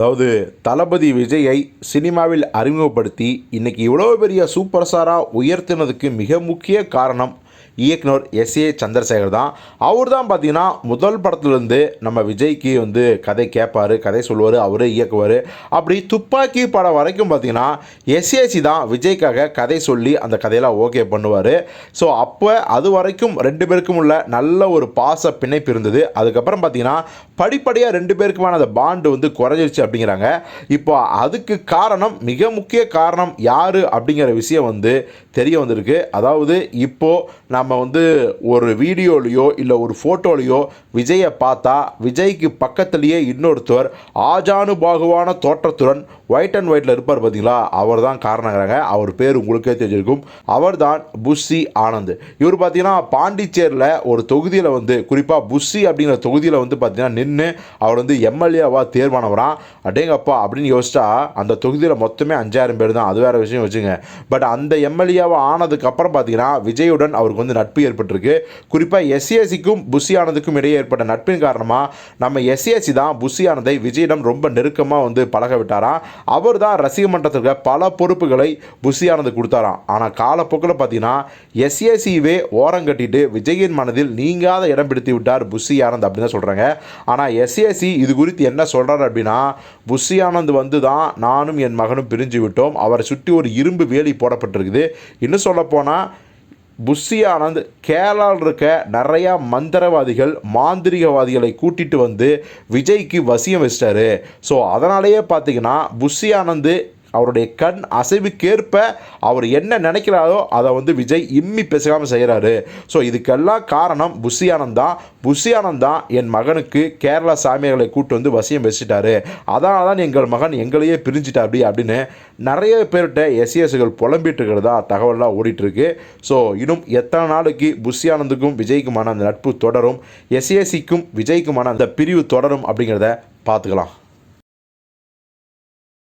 அதாவது தளபதி விஜயை சினிமாவில் அறிமுகப்படுத்தி இன்னைக்கு இவ்வளோ பெரிய சூப்பர் ஸ்டாராக உயர்த்தினதுக்கு மிக முக்கிய காரணம் இயக்குனர் எஸ் ஏ சந்திரசேகர் தான். அவர் தான் பார்த்தீங்கன்னா முதல் படத்துலேருந்து நம்ம விஜய்க்கு வந்து கதை கேட்பார் கதை சொல்லுவார் அவரே இயக்குவார். அப்படி துப்பாக்கி படம் வரைக்கும் பார்த்தீங்கன்னா எஸ்ஏசி தான் விஜய்க்காக கதை சொல்லி அந்த கதையெல்லாம் ஓகே பண்ணுவார். ஸோ அப்போ அது வரைக்கும் ரெண்டு பேருக்கும் உள்ள நல்ல ஒரு பாச பிணைப்பு இருந்தது. அதுக்கப்புறம் பார்த்தீங்கன்னா படிப்படியாக ரெண்டு பேருக்குமான அந்த பாண்டு வந்து குறைஞ்சிருச்சு அப்படிங்கிறாங்க. இப்போ அதுக்கு காரணம் மிக முக்கிய காரணம் யார் அப்படிங்கிற விஷயம் வந்து தெரிய வந்திருக்கு. அதாவது இப்போது நம்ம வந்து ஒரு வீடியோலையோ இல்லை ஒரு ஃபோட்டோலையோ விஜயை பார்த்தா விஜய்க்கு பக்கத்துலேயே இன்னொருத்தர் ஆஜானு பாகுவான தோற்றத்துடன் ஒயிட் அண்ட் ஒயிட்டில் இருப்பார் பார்த்தீங்களா? அவர் தான் காரணங்கிறாங்க. அவர் பேர் உங்களுக்கே தெரிஞ்சிருக்கும். அவர் தான் புஷி ஆனந்த். இவர் பார்த்தீங்கன்னா பாண்டிச்சேரியில் ஒரு தொகுதியில் வந்து குறிப்பாக புஷி அப்படிங்கிற தொகுதியில் வந்து பார்த்தீங்கன்னா நின்று அவர் வந்து எம்எல்ஏவாக தேர்வானவரான் அடேங்கப்பா அப்படின்னு யோசிச்சா அந்த தொகுதியில் மொத்தமே அஞ்சாயிரம் பேர் தான். அது வேறு விஷயம் வச்சுங்க பட் அந்த எம்எல்ஏவாக ஆனதுக்கப்புறம் பார்த்தீங்கன்னா விஜயுடன் அவருக்கு வந்து நட்பு ஏற்பட்டிருக்கு. குறிப்பாக எஸ்சிஎஸ்சிக்கும் புஷியானதுக்கும் இடையே ஏற்பட்ட நட்பின் காரணமாக நம்ம எஸ்சிஎஸ்சி தான் புஷி விஜயிடம் ரொம்ப நெருக்கமாக வந்து பழக விட்டாராம். அவர் தான் ரசிக மன்றத்திற்கு பல பொறுப்புகளை புஷியானது கொடுத்தாராம். ஆனால் காலப்போக்கில் பார்த்தீங்கன்னா எஸ்ஏசிவே ஓரம் கட்டிட்டு விஜயின் மனதில் நீங்காத இடம் பிடித்து விட்டார் புஷி ஆனந்த் அப்படின்னு தான் சொல்கிறாங்க ஆனால் எஸ்சிஎஸ்சி இது குறித்து என்ன சொல்கிறார் அப்படின்னா புஷி ஆனந்த் வந்து தான் நானும் என் மகனும் பிரிஞ்சு விட்டோம். அவரை சுற்றி ஒரு இரும்பு வேலி போடப்பட்டிருக்குது. இன்னும் சொல்லப்போனால் புஷ்ஷியானந்த் கேரளாவில் இருக்க நிறையா மந்திரவாதிகள் மாந்திரிகவாதிகளை கூட்டிகிட்டு வந்து விஜய்க்கு வசியம் வச்சிட்டாரு. ஸோ அதனாலேயே பார்த்தீங்கன்னா புஷ்ஷியானந்து அவருடைய கண் அசைவுக்கேற்ப அவர் என்ன நினைக்கிறாரோ அதை வந்து விஜய் இம்மி பேசாமல் செய்கிறாரு ஸோ இதுக்கெல்லாம் காரணம் புஷியானந்த் தான். புஷியானந்த் தான் என் மகனுக்கு கேரளா சாமியார்களை கூட்டு வந்து வசியம் வச்சுட்டாரு. அதனால தான் எங்கள் மகன் எங்களையே பிரிஞ்சிட்டா அப்படி அப்படின்னு நிறைய பேர்கிட்ட எஸ்இஎஸ்கள் புலம்பிட்டு இருக்கிறதா தகவலாக ஓடிட்டுருக்கு. ஸோ இன்னும் எத்தனை நாளைக்கு புஷியானந்துக்கும் விஜய்க்குமான அந்த நட்பு தொடரும் எஸ்ஏசிக்கும் விஜய்க்குமான அந்த பிரிவு தொடரும் அப்படிங்கிறத பார்த்துக்கலாம்.